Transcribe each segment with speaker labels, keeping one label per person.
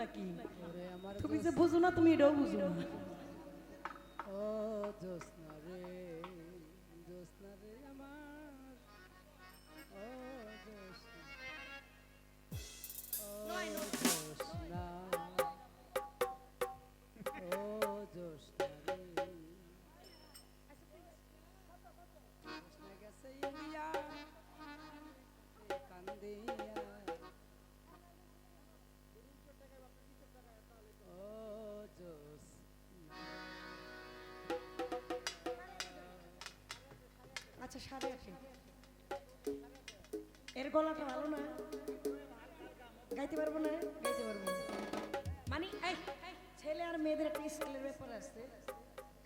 Speaker 1: নাকি
Speaker 2: তুমি যে
Speaker 1: বুঝো না তুমি এটাও বুঝো। না
Speaker 2: ও জোসনা
Speaker 1: আচ্ছা সাড়ে আটে এর গলাটা ভালো না? গাইতে পারব না? গাইতে পারব না। মানে এই, ছেলে আর মেয়েদের একটা স্কুলের ব্যাপার আছে।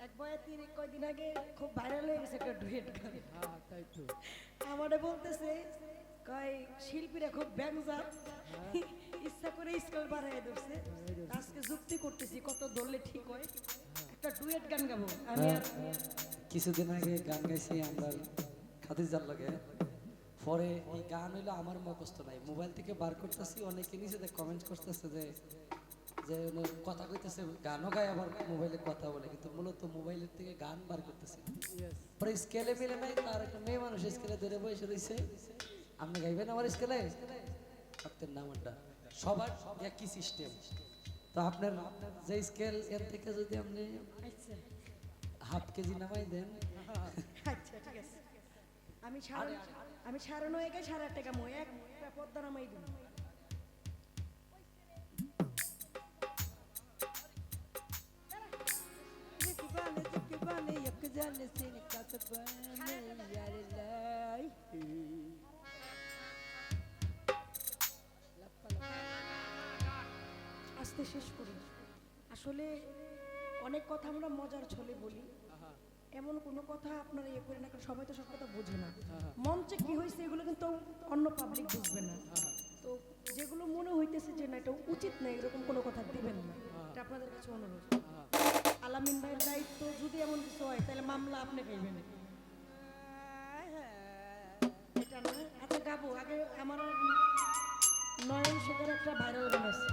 Speaker 1: এক বয়ে তিন কয়দিন আগে খুব ভাইরাল হয়ে গেছে একটা ডুয়েট গান।
Speaker 2: হ্যাঁ তাই তো।
Speaker 1: আমারে বলতেছে কয় শিল্পীরা খুব ব্যাংজাত ইচ্ছা করে স্কুল বাড়াই ধরছে। আজকে যুক্তি করতেছি কত ধরলে ঠিক হয়। একটা ডুয়েট গান গাবো। আমি আর
Speaker 3: কিছুদিন আগে গান গাইছি আমরা খাদিজার লগে। পরে এই গান হইল আমার মুখস্থ নাই। মোবাইল থেকে বার করতেছি অনেকে নিচে কমেন্ট করতেছে যে যে কথা কইতেছে গানও গায় আবার মোবাইলে কথা বলে কিন্তু মূলত মোবাইলের থেকে গান বার করতেছে। পরে স্কেলে মিলে নাই তার একটা মেয়ে মানুষ স্কেলে ধরে বসে রয়েছে আপনি গাইবেন আমার স্কেলে? আপনার নামটা সবার একই সিস্টেম তো আপনার যে স্কেল এর থেকে যদি আপনি
Speaker 1: আচ্ছা।
Speaker 3: হাফ কেজি নামাই দেন।
Speaker 1: আচ্ছা ঠিক আছে। আমি ছাড়ন আমি ছাড়ন হয়ে গেছি ছাড়ার টাকা মই এক পদ্মা নামাই আসতে শেষ করি। আসলে অনেক কথা আমরা মজার ছলে বলি। এমন কোনো কথা আপনারা ইয়ে করে না কারণ সবাই তো সব কথা বোঝে না। হ্যাঁ,
Speaker 2: হ্যাঁ।
Speaker 1: মঞ্চে কি হয়েছে এগুলো কিন্তু অন্য পাবলিক বুঝবে না।
Speaker 2: হ্যাঁ,
Speaker 1: তো যেগুলো মনে হইতেছে যে না এটা উচিত না এরকম কোনো কথা দিবেন না। এটা আপনাদের কাছে অনুরোধ। আলামিন ভাইয়ের দায়িত্ব যদি এমন কিছু হয় তাহলে মামলা আপনি খাইবেন এটা না আচ্ছা গাবো আগে আমার নয়ন শেখের একটা ভাইরাল গান আছে।